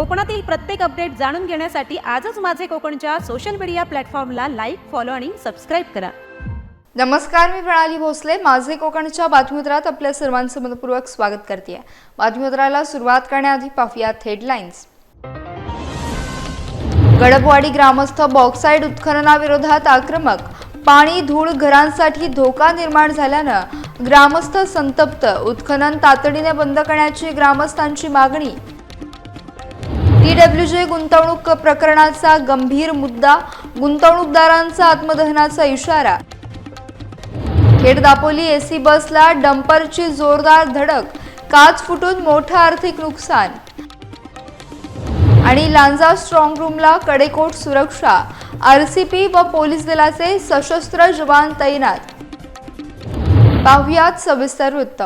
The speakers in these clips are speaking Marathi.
कोकणातील प्रत्येक अपडेट जाणून घेण्यासाठी आजच माझे कोकणच्या सोशल मीडिया प्लॅटफॉर्मला लाईक फॉलो आणि सबस्क्राईब करा. नमस्कार मी प्रणाली भोसले. माझे कोकणच्या बातमीपत्रात आपल्या सर्वांचं मनपूर्वक स्वागत करते. बातमीपत्राला सुरुवात करण्याआधी पाहूयात हेडलाईन्स गडपवाडी ग्रामस्थ बॉक्साईड उत्खननाविरोधात आक्रमक. पाणी धूळ घरांसाठी धोका निर्माण झाल्यानं ग्रामस्थ संतप्त. उत्खनन तातडीने बंद करण्याची ग्रामस्थांची मागणी जे गुंतवणूक प्रकरणाचा गंभीर मुद्दा गुंतवणूकदारांचा आत्मदहनाचा इशारा. खेड दापोली एसी बसला डंपरची जोरदार धडक काच फुटून मोठं आर्थिक नुकसान. आणि लांजा स्ट्रॉंग रूमला कडेकोट सुरक्षा आरसीपी व पोलीस दलाचे सशस्त्र जवान तैनात. पाहुयात सविस्तर वृत्त.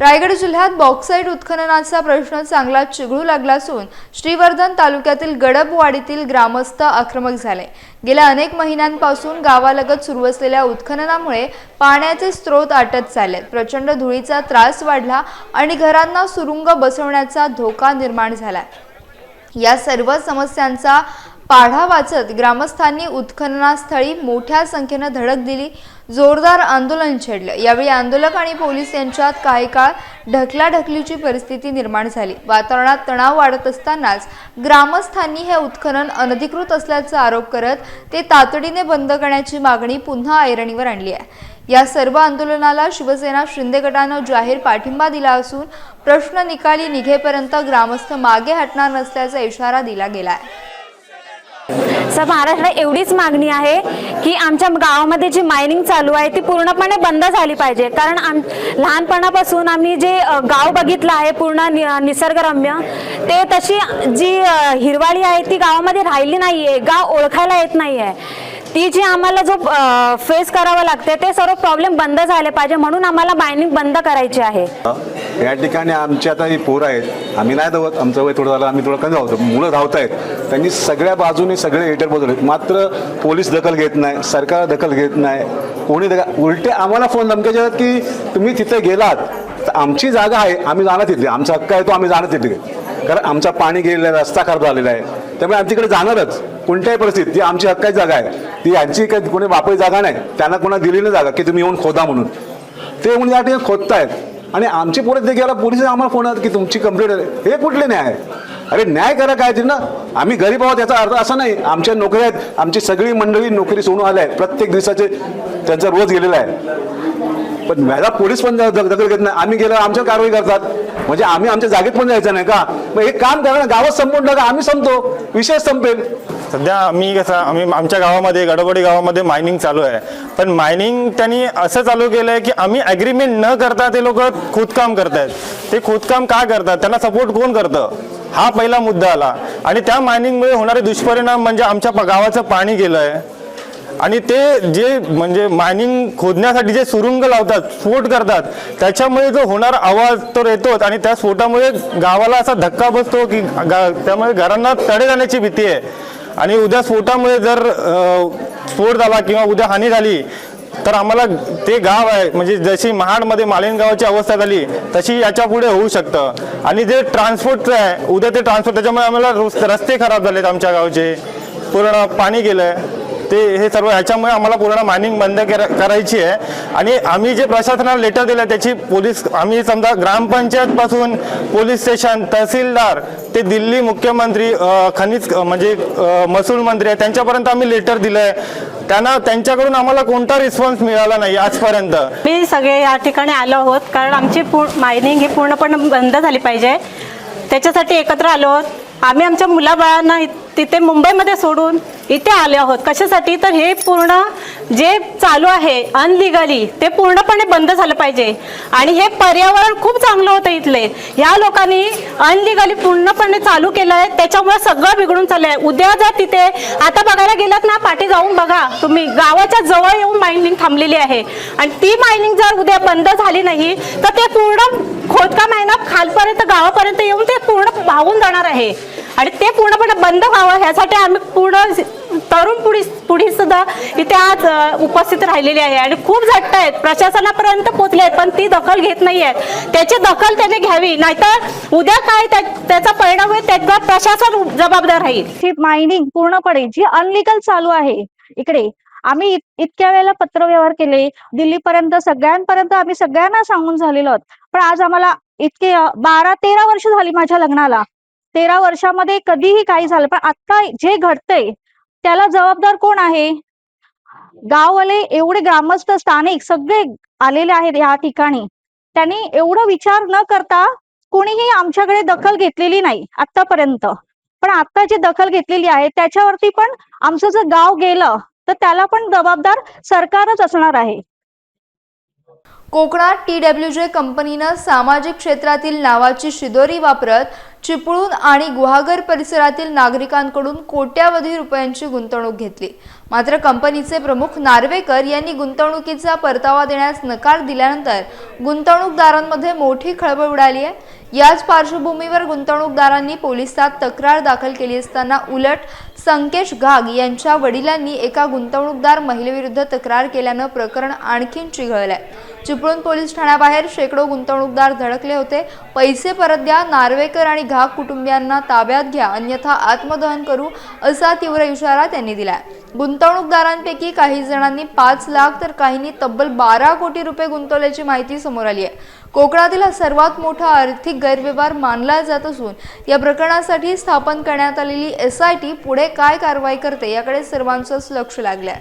रायगड जिल्ह्यात बॉक्साईट उत्खननाचा प्रश्न चांगला चिघळू लागला असून श्रीवर्धन तालुक्यातील गडपवाडीतील ग्रामस्थ आक्रमक झाले. गेल्या अनेक महिन्यांपासून गावालगत सुरू असलेल्या उत्खननामुळे पाण्याचे स्रोत आटत चाललेत. प्रचंड धुळीचा त्रास वाढला आणि घरांना सुरुंग बसवण्याचा धोका निर्माण झाला. या सर्व समस्यांचा पाढा वाचत ग्रामस्थांनी उत्खननास्थळी मोठ्या संख्येनं धडक दिली. जोरदार आंदोलन छेडलं. यावेळी आंदोलक आणि पोलीस यांच्यात काही काळ ढकलाढकलीची परिस्थिती निर्माण झाली. वातावरणात तणाव वाढत असतानाच ग्रामस्थांनी हे उत्खनन अनधिकृत असल्याचा आरोप करत ते तातडीने बंद करण्याची मागणी पुन्हा ऐरणीवर आणली आहे. या सर्व आंदोलनाला शिवसेना शिंदे गटानं जाहीर पाठिंबा दिला असून प्रश्न निकाली निघेपर्यंत ग्रामस्थ मागे हटणार नसल्याचा इशारा दिला गेला आहे. सर महाराष्ट्रात एवढीच मागणी आहे की आमच्या गावामध्ये जी मायनिंग चालू आहे ती पूर्णपणे बंद झाली पाहिजे. कारण आम लहानपणापासून आम्ही जे गाव बघितलं आहे पूर्ण नि निसर्गरम्य ते तशी जी हिरवाळी आहे ती गावामध्ये राहिली नाही आहे गाव ओळखायला येत नाही आहे ती जी आम्हाला जो फेस करावं लागते ते सर्व प्रॉब्लेम बंद झाले पाहिजे म्हणून आम्हाला मायनिंग बंद करायची आहे. या ठिकाणी आमची आता ही पोरं आहेत. आम्ही नाही धावत आमचं वय थोडं झालं आम्ही थोडं कमी धावतो. मुलं धावत आहेत त्यांनी सगळ्या बाजूने सगळे हेटर बदलले मात्र पोलीस दखल घेत नाही सरकार दखल घेत नाही कोणी दखल उलटे आम्हाला फोन धमक्याचे आहेत की तुम्ही तिथे गेलात तर आमची जागा आहे आम्ही जाणार तिथे. आमचा हक्क आहे तो आम्ही जाणार तिथे. कारण आमचा पाणी गेलेला आहे रस्ता खराब झालेला आहे. त्यामुळे आम्ही तिकडे जाणारच. कोणत्याही परिस्थितीत ती आमची हक्काची जागा आहे. ती यांची काही कोणी वापरी जागा नाही. त्यांना कोणा दिली नाही जागा की तुम्ही येऊन खोदा म्हणून. ते म्हणून या ठिकाणी खोदतायत. आणि आमची पोरं तिथे गेला पोलीस आम्हाला फोन आला की तुमची कंप्लेंट आहे. हे कुठले न्याय? अरे न्याय करा काय ते ना? आम्ही गरीब आहोत याचा अर्थ असा नाही. आमच्या नोकऱ्या आहेत. आमची सगळी मंडळी नोकरी सोडून आल्या आहेत. प्रत्येक दिवसाचे त्यांचा रोज गेलेला आहे. पण माझा पोलीस पण दखल घेत नाही. आम्ही गेलो आमच्या कारवाई करतात. म्हणजे आम्ही आमच्या जागेत पण जायचं नाही का? मग हे काम करा ना. गावात संपून टाका. आम्ही संपतो. विषय संपेल. सध्या आम्ही कसं आम्ही आमच्या गावामध्ये गडबडी गावामध्ये मायनिंग चालू आहे. पण मायनिंग त्यांनी असं चालू केलं आहे की आम्ही ॲग्रीमेंट न करता ते लोक खोदकाम करतायत. ते खोदकाम का करतात? त्यांना सपोर्ट कोण करतं? हा पहिला मुद्दा आला. आणि त्या मायनिंगमुळे होणारे दुष्परिणाम म्हणजे आमच्या प- गावाचं पाणी गेलं आहे आणि ते जे म्हणजे मायनिंग खोदण्यासाठी जे सुरुंग लावतात स्फोट करतात त्याच्यामुळे जो होणारा आवाज तो येतोच. आणि त्या स्फोटामुळे गावाला असा धक्का बसतो की गा त्यामुळे घरांना तडे जाण्याची भीती आहे. आणि उद्या स्फोटामुळे जर स्फोट झाला किंवा उद्या हानी झाली तर आम्हाला ते गाव आहे म्हणजे जशी महाडमध्ये मालेन गावाची अवस्था झाली तशी याच्यापुढे होऊ शकतं. आणि जे ट्रान्सपोर्ट आहे उद्या ते ट्रान्सपोर्ट त्याच्यामुळे आम्हाला रस्ते खराब झालेत आमच्या गावचे. पूर्ण पाणी गेलं आहे ते हे सर्व ह्याच्यामुळे आम्हाला पूर्ण मायनिंग बंद करायची आहे. आणि आम्ही जे प्रशासनाला लेटर दिलं त्याची पोलीस आम्ही समजा ग्रामपंचायत पासून पोलीस स्टेशन तहसीलदार ते दिल्ली मुख्यमंत्री खनिज म्हणजे महसूल मंत्री आहे त्यांच्यापर्यंत आम्ही लेटर दिलं आहे त्यांना त्यांच्याकडून आम्हाला कोणता रिस्पॉन्स मिळाला नाही आजपर्यंत. मी सगळे या ठिकाणी आलो आहोत कारण आमची मायनिंग ही पूर्णपणे बंद झाली पाहिजे. त्याच्यासाठी एकत्र आलो आहोत. आम्ही आमच्या मुलाबाळांना तिथे मुंबईमध्ये सोडून इथे आले आहोत. कशासाठी? तर हे पूर्ण जे चालू आहे अनलिगली ते पूर्णपणे बंद झालं पाहिजे. आणि हे पर्यावरण खूप चांगलं होतं इथले. ह्या लोकांनी अनलिगली पूर्णपणे चालू केलं आहे. त्याच्यामुळे सगळं बिघडून चाललंय. उद्या जर तिथे आता बघायला गेलात ना पाठी जाऊन बघा. तुम्ही गावाच्या जवळ येऊन मायनिंग थांबलेली आहे. आणि ती मायनिंग जर उद्या बंद झाली नाही तर ते पूर्ण खोदकाम आहे ना खालपर्यंत गावापर्यंत येऊन ते पूर्ण वाहून जाणार आहे. आणि ते पूर्णपणे बंद व्हावं ह्यासाठी आम्ही पूर्ण तरुण पुढी पुढी सुद्धा इथे आज उपस्थित राहिलेली आहे. आणि खूप झट्ट आहेत. प्रशासनापर्यंत पोहोचले आहेत पण ती दखल घेत नाही आहेत. त्याची दखल त्याने घ्यावी. नाहीतर उद्या काय त्याचा परिणाम होईल त्याच्यावर प्रशासन जबाबदार राहील. ही मायनिंग पूर्णपणे जी अनलिगल चालू आहे इकडे. आम्ही इतक्या वेळेला पत्रव्यवहार केले. दिल्लीपर्यंत सगळ्यांपर्यंत आम्ही सगळ्यांना सांगून झालेलो आहोत. पण आज आम्हाला इतके बारा तेरा वर्ष झाली माझ्या लग्नाला. तेरा वर्षामध्ये कधीही काही झालं पण आता जे घडतंय त्याला जबाबदार कोण आहे? गाववाले एवढे ग्रामस्थ स्थानिक सगळे आलेले आहेत या ठिकाणी. त्यांनी एवढं विचार न करता कोणीही आमच्याकडे दखल घेतलेली नाही आतापर्यंत पण आता जी दखल घेतलेली आहे त्याच्यावरती पण आमचं जर गाव गेलं तर त्याला पण जबाबदार सरकारच असणार आहे. कोकणात टी डब्ल्यू जे कंपनीनं सामाजिक क्षेत्रातील नावाची शिदोरी वापरत चिपळूण आणि गुहागर परिसरातील नागरिकांकडून कोट्यावधी रुपयांची गुंतवणूक घेतली. मात्र कंपनीचे प्रमुख नार्वेकर यांनी गुंतवणुकीचा परतावा देण्यास नकार दिल्यानंतर गुंतवणूकदारांमध्ये मोठी खळबळ उडाली आहे. याच पार्श्वभूमीवर गुंतवणूकदारांनी पोलिसात तक्रार दाखल केली असताना उलट संकेश घाग यांच्या वडिलांनी एका गुंतवणूकदार महिलेविरुद्ध तक्रार केल्यानं प्रकरण आणखीन चिघळलंय. चिपळूण पोलीस ठाण्याबाहेर शेकडो गुंतवणूकदार धडकले होते. पैसे परत द्या नार्वेकर आणि घाग कुटुंबियांना ताब्यात घ्या अन्यथा आत्मदहन करू असा तीव्र इशारा त्यांनी दिलाय. गुंतवणूकदारांपैकी काही जणांनी पाच लाख तर काहींनी तब्बल बारा कोटी रुपये गुंतवल्याची माहिती समोर आली आहे. कोकणातील हा सर्वात मोठा आर्थिक गैरव्यवहार मानला जात असून या प्रकरणासाठी स्थापन करण्यात आलेली एस आय टी पुढे काय कारवाई करते याकडे सर्वांचंच लक्ष लागलंय.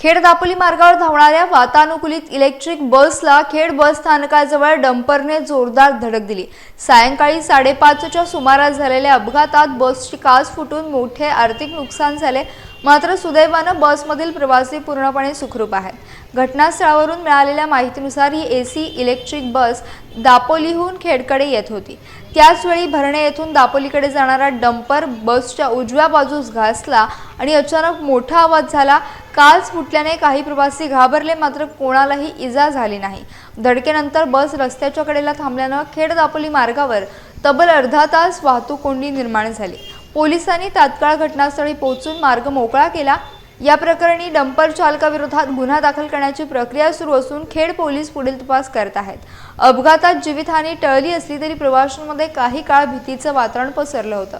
खेड दापोली मार्गावर धावणाऱ्या वातानुकूलित इलेक्ट्रिक बसला खेड बस स्थानकाजवळ डंपरने जोरदार धडक दिली. सायंकाळी साडेपाचच्या सुमारास झालेल्या अपघातात बसची काच फुटून मोठे आर्थिक नुकसान झाले. मात्र सुदैवानं बसमधील प्रवासी पूर्णपणे सुखरूप आहेत. घटनास्थळावरून मिळालेल्या माहितीनुसार ही एसी इलेक्ट्रिक बस दापोलीहून खेडकडे येत होती. त्याचवेळी भरणे येथून दापोलीकडे जाणारा डंपर बसच्या उजव्या बाजूस घासला आणि अचानक मोठा आवाज झाला. काच फुटल्याने काही प्रवासी घाबरले मात्र कोणालाही इजा झाली नाही. धडकेनंतर बस रस्त्याच्या कडेला थांबल्यानं खेड दापोली मार्गावर तब्बल अर्धा तास वाहतूक कोंडी निर्माण झाली. पोलिसांनी तात्काळ घटनास्थळी पोहोचून मार्ग मोकळा केला. या प्रकरणी डंपर चालकाविरोधात गुन्हा दाखल करण्याची प्रक्रिया सुरू असून खेड पोलीस पुढील तपास करत आहेत. अपघातात जीवितहानी टळली असली तरी प्रवाशांमध्ये काही काळ भीतीचं वातावरण पसरलं होतं.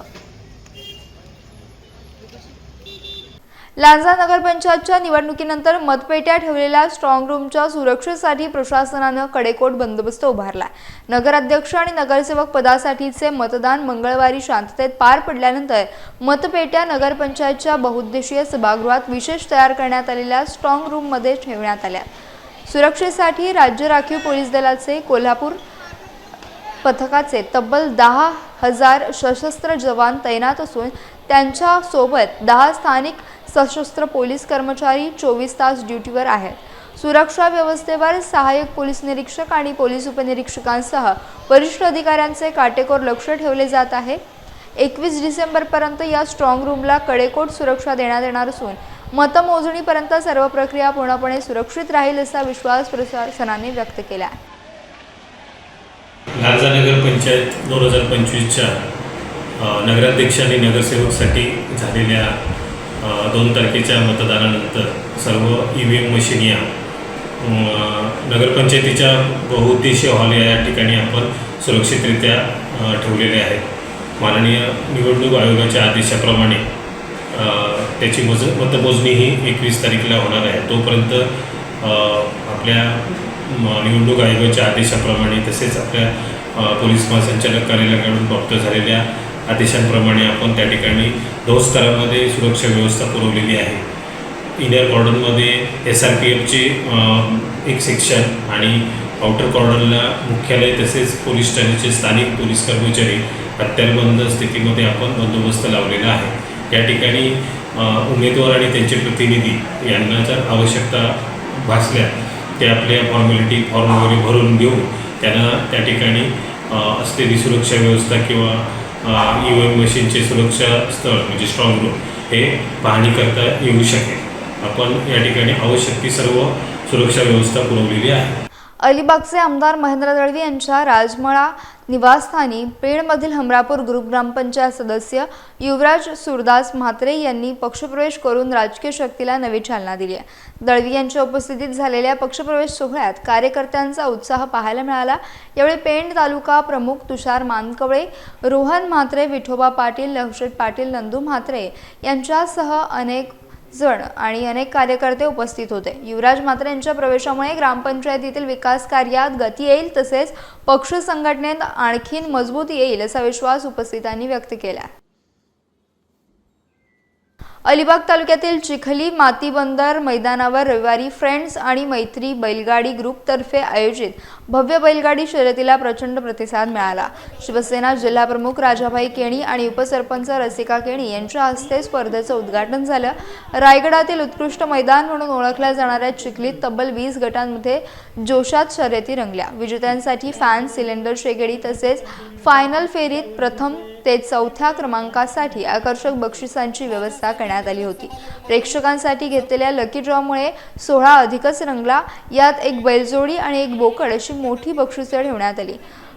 लांजा नगरपंचायतच्या निवडणुकीनंतर मतपेट्या ठेवलेल्या स्ट्रॉंग रूमच्या सुरक्षेसाठी प्रशासनानं कडेकोट बंदोबस्त उभारला नगराध्यक्ष आणि नगरसेवक पदासाठीचे मतदान मंगळवारी शांततेत पार पडल्यानंतर मतपेट्या नगरपंचायतच्या बहुउद्देशीय सभागृहात विशेष तयार करण्यात आलेल्या स्ट्रॉंग रूममध्ये ठेवण्यात आल्या. सुरक्षेसाठी राज्य राखीव पोलीस दलाचे कोल्हापूर पथकाचे तब्बल दहा हजार सशस्त्र जवान तैनात असून त्यांच्यासोबत दहा स्थानिक सशस्त्र पोलीस कर्मचारी चोवीस तास ड्युटीवर आहेत. सुरक्षा व्यवस्थेवर सहाय्यक पोलीस निरीक्षक आणि पोलीस उपनिरीक्षकांसह वरिष्ठ अधिकाऱ्यांचे काटेकोर लक्ष ठेवले जात आहे. एकवीस डिसेंबरपर्यंत या स्ट्रॉंग रूमला कडेकोट सुरक्षा देण्यात येणार असून मतमोजणीपर्यंत सर्व प्रक्रिया पूर्णपणे सुरक्षित राहील असा विश्वास प्रशासनाने व्यक्त केला आहे. लालजा नगर पंचायत दोन हजार पंचवीसच्या नगराध्यक्ष आणि नगरसेवकसाठी झालेल्या दोन तारखेच्या मतदानानंतर सर्व ई व्ही एम मशीन या नगरपंचायतीच्या बहुउद्देशीय हॉल या ठिकाणी आपण सुरक्षितरित्या ठेवलेले आहेत. माननीय निवडणूक आयोगाच्या आदेशाप्रमाणे त्याची मज मतमोजणी ही एकवीस तारखेला होणार आहे. तोपर्यंत आपल्या निवडणूक आयोगाच्या आदेशाप्रमाणे तसेच आपल्या पोलीस महासंचालक कार्यालयाकडून प्राप्त झालेल्या आदेशांप्रमाणे आपण त्या ठिकाणी दोन स्तरामध्ये सुरक्षा व्यवस्था पुरवलेली आहे. इनर कॉर्डनमध्ये एस आर पी एफचे एक सेक्शन आणि आउटर कॉर्डनला मुख्यालय तसेच पोलीस ठाण्याचे स्थानिक पोलीस कर्मचारी हत्यारबंद स्थितीमध्ये आपण बंदोबस्त लावलेला आहे. या ठिकाणी उमेदवार आणि त्यांचे प्रतिनिधी यांना जर आवश्यकता भासल्या ते आपल्या फॉर्मॅलिटी फॉर्म वगैरे भरून घेऊन त्यांना त्या ठिकाणी असलेली सुरक्षा व्यवस्था किंवा ई एम मशीनचे सुरक्षा स्थळ म्हणजे स्ट्रॉंग रूम हे पाहणी करता येऊ शकेल. आपण या ठिकाणी आवश्यक ती सर्व सुरक्षा व्यवस्था पुरवलेली आहे. अलिबागचे आमदार महेंद्र दळवी यांच्या राजमळा निवासस्थानी पेणमधील हमरापूर ग्रुप ग्रामपंचायत सदस्य युवराज सुरदास म्हात्रे यांनी पक्षप्रवेश करून राजकीय शक्तीला नवी चालना दिली आहे. दळवी यांच्या उपस्थितीत झालेल्या पक्षप्रवेश सोहळ्यात कार्यकर्त्यांचा उत्साह पाहायला मिळाला. यावेळी पेण तालुका प्रमुख तुषार मानकवळे रोहन म्हात्रे विठोबा पाटील लक्षेत पाटील नंदू म्हात्रे यांच्यासह अनेक जण आणि अनेक कार्यकर्ते उपस्थित होते. युवराज मात्र यांच्या प्रवेशामुळे ग्रामपंचायतीतील विकास कार्यात गती येईल तसेच पक्ष संघटनेत आणखीन मजबूत येईल असा विश्वास उपस्थितांनी व्यक्त केला. अलिबाग तालुक्यातील चिखली मातीबंदर मैदानावर रविवारी फ्रेंड्स आणि मैत्री बैलगाडी ग्रुपतर्फे आयोजित भव्य बैलगाडी शर्यतीला प्रचंड प्रतिसाद मिळाला. शिवसेना जिल्हाप्रमुख राजाभाई केणी आणि उपसरपंच रसिका केणी यांच्या हस्ते स्पर्धेचं उद्घाटन झालं. रायगडातील उत्कृष्ट मैदान म्हणून ओळखल्या जाणाऱ्या चिखलीत तब्बल वीस गटांमध्ये जोशात शर्यती रंगल्या. विजेत्यांसाठी फॅन सिलेंडर शेगडी तसेच फायनल फेरीत प्रथम ते चौथ्या क्रमांकासाठी आकर्षक बक्षिसांची व्यवस्था करण्यात आली होती. प्रेक्षकांसाठी घेतलेल्या लकी ड्रॉमुळे सोहळा अधिकच रंगला. यात एक बैलजोडी आणि एक बोकड अशी मोठी बक्षिसं ठेवण्यात आली.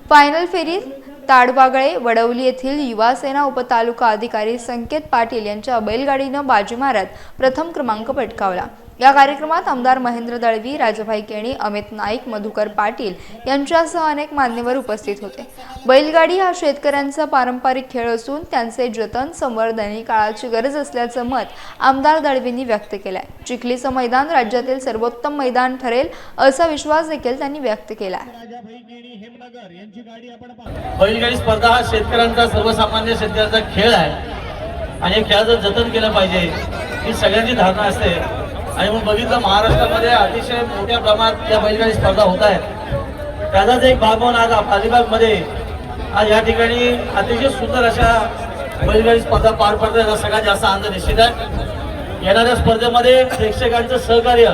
फायनल फेरीत ताडबागळे वडवली येथील युवासेना उपतालुका अधिकारी संकेत पाटील यांच्या बैलगाडीनं बाजी मारत प्रथम क्रमांक पटकावला. या कार्यक्रमात आमदार महेंद्र दळवी राजाभाई केणी अमित नाईक मधुकर पाटील यांच्यासह अनेक मान्यवर उपस्थित होते. बैलगाडी हा शेतकऱ्यांचा पारंपरिक खेळ असून त्यांचे जतन संवर्धन ही काळाची गरज असल्याचं मत आमदार दळवींनी व्यक्त केलंय. चिखलीचं मैदान राज्यातील सर्वोत्तम मैदान ठरेल असा विश्वास देखील त्यांनी व्यक्त केला बैलगाडी स्पर्धा हा शेतकऱ्यांचा सर्वसामान्य शेतकऱ्यांचा खेळ आहे. आणि या खेळाचं जतन केलं पाहिजे ही सगळ्यांची धारणा असते. आणि मग बघितलं महाराष्ट्रामध्ये अतिशय मोठ्या प्रमाणात या बैलगाडी स्पर्धा होत आहेत. त्याचाच एक भाग म्हणून आज अलिबागमध्ये आज या ठिकाणी अतिशय सुंदर अशा बैलगाडी स्पर्धा पार पडतात याचा सगळ्यात जास्त आनंद निश्चित आहे. येणाऱ्या स्पर्धेमध्ये प्रेक्षकांचं सहकार्य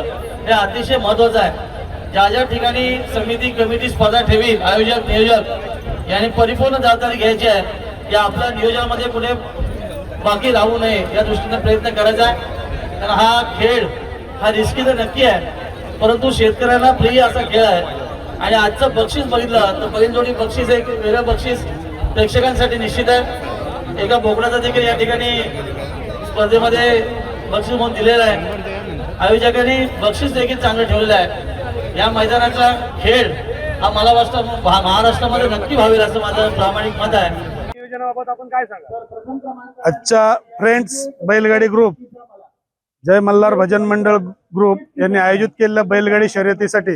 हे अतिशय महत्वाचं आहे. ज्या ज्या ठिकाणी समिती कमिटी स्पर्धा ठेवी आयोजक नियोजक यांनी परिपूर्ण जबाबदारी घ्यायची आहे या आपल्या नियोजनामध्ये कुठे बाकी राहू नये या दृष्टीने प्रयत्न करायचा आहे. कारण हा खेळ हा रिस्की तर नक्की आहे. परंतु शेतकऱ्यांना प्रिय असा खेळ आहे. आणि आजचं बक्षीस बघितलं तर बैलजोडी बक्षीस एक वेगळं बक्षीस प्रेक्षकांसाठी निश्चित आहे. एका बोकडाचा देखील या ठिकाणी स्पर्धेमध्ये बक्षीस म्हणून दिलेलं आहे. आयोजकांनी बक्षीस देखील चांगलं ठेवलेलं आहे. या मैदानाचा खेळ हा मला वाटतं महाराष्ट्रामध्ये नक्की व्हावेल असं माझं प्रामाणिक मत आहे. आजच्या फ्रेंड्स बैलगाडी ग्रुप जय मल्हार भजन मंडळ ग्रुप यांनी आयोजित केलेल्या बैलगाडी शर्यतीसाठी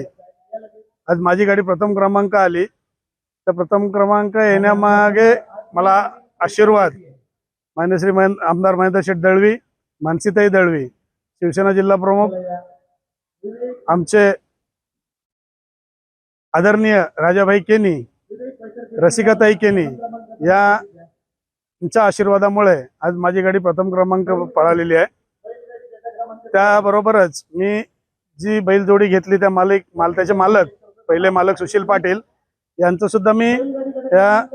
आज माझी गाडी प्रथम क्रमांक आली. तर प्रथम क्रमांक येण्यामागे मला आशीर्वाद मान्यश्री महेंद्र आमदार महेंद्र शेठ दळवी मानसीताई दळवी शिवसेना जिल्हा प्रमुख आमचे आदरणीय राजाभाई केनी रसिकाताई केनी यांच्या आशीर्वादामुळे आज माझी गाडी प्रथम क्रमांक पळालेली आहे. त्याबरोबरच मी जी बैलजोडी घेतली त्या मालिक माल त्याचे मालक पहिले मालक सुशील पाटील यांचं सुद्धा मी या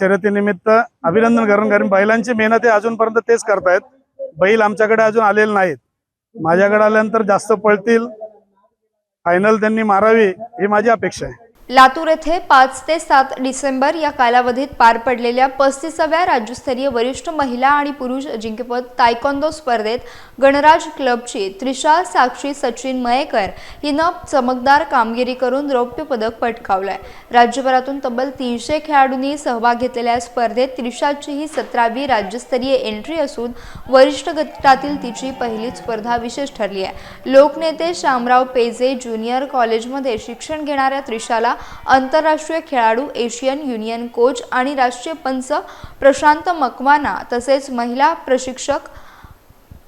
शर्यतीनिमित्त अभिनंदन करून कारण बैलांची मेहनत हे अजूनपर्यंत तेच करतायत. बैल आमच्याकडे अजून आलेले नाहीत. माझ्याकडे आल्यानंतर जास्त पळतील. फायनल त्यांनी मारावी ही माझी अपेक्षा आहे. लातूर येथे पाच ते सात डिसेंबर या कालावधीत पार पडलेल्या पस्तीसाव्या राज्यस्तरीय वरिष्ठ महिला आणि पुरुष अजिंक्यपद तायकोंदो स्पर्धेत गणराज क्लबची त्रिशा साक्षी सचिन मयेकर हिनं चमकदार कामगिरी करून रौप्य पदक पटकावलंय. राज्यभरातून तब्बल तीनशे खेळाडूंनी सहभाग घेतलेल्या स्पर्धेत त्रिशाची ही सतरावी राज्यस्तरीय एंट्री असून वरिष्ठ गटातील तिची पहिली स्पर्धा विशेष ठरली आहे. लोकनेते शामराव पेजे ज्युनियर कॉलेजमध्ये शिक्षण घेणाऱ्या त्रिशाला आंतरराष्ट्रीय खेळाडू एशियन युनियन कोच आणि राष्ट्रीय पंच प्रशांत मकवाना तसेच महिला प्रशिक्षक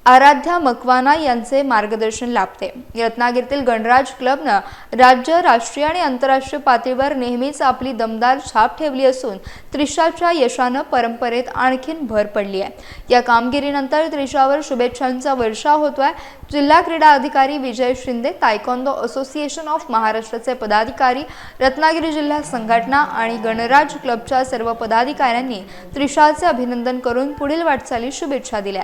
आराध्या मकवाना यांचे मार्गदर्शन लाभते. रत्नागिरीतील गणराज क्लबनं राज्य राष्ट्रीय आणि आंतरराष्ट्रीय पातळीवर नेहमीच आपली दमदार छाप ठेवली असून त्रिशाच्या यशानं परंपरेत आणखीन भर पडली आहे. या कामगिरीनंतर त्रिशावर शुभेच्छांचा वर्षाव होतोय. जिल्हा क्रीडा अधिकारी Vijay Shinde taekwondo association of महाराष्ट्राचे पदाधिकारी रत्नागिरी जिल्हा संघटना आणि गणराज क्लबच्या सर्व पदाधिकाऱ्यांनी त्रिशाचे अभिनंदन करून पुढील वाटचाली शुभेच्छा दिल्या.